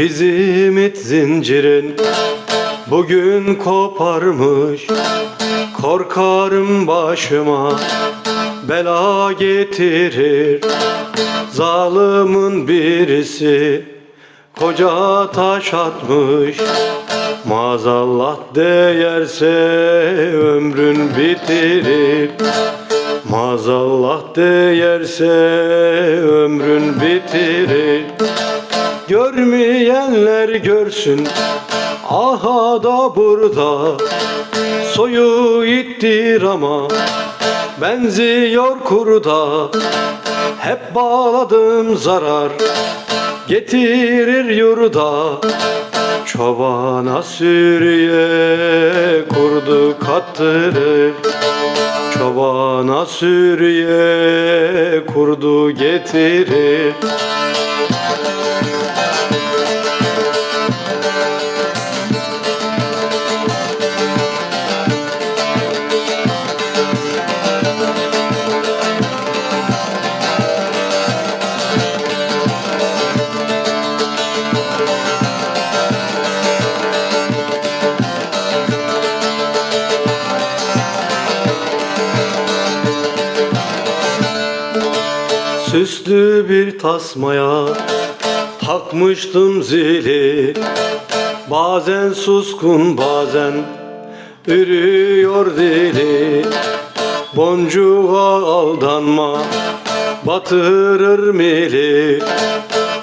Bizim it zincirin bugün koparmış. Korkarım başıma bela getirir. Zalimin birisi koca taş atmış. Maazallah değerse ömrün bitirir. Maazallah değerse ömrün bitirir Görmeyenler görsün Aha da burada. Soyu ittir ama Benziyor kurda. Hep bağladım zarar Getirir yurda. Çobana sürüye kurdu kattırır Çobana sürüye kurdu getirir Süslü bir tasmaya takmıştım zili. Bazen suskun bazen ürüyor dili. Boncuğa aldanma batırır mili.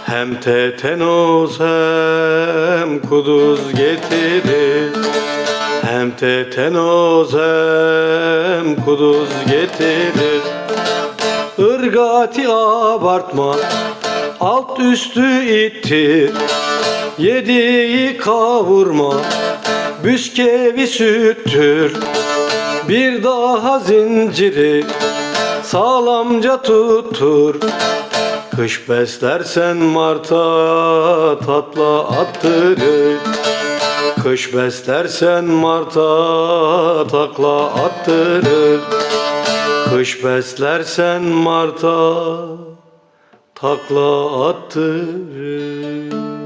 Hem tetanoz hem kuduz getirir Hem tetanoz hem kuduz getirir Irgati abartma. Alt üstü ittir Yediği kavurma. Büskevi süttür Bir daha zinciri Sağlamca tuttur Kış beslersen Mart'a tatla attırır. Kış beslersen Mart'a takla attırır Kış beslersen Mart'a takla attırır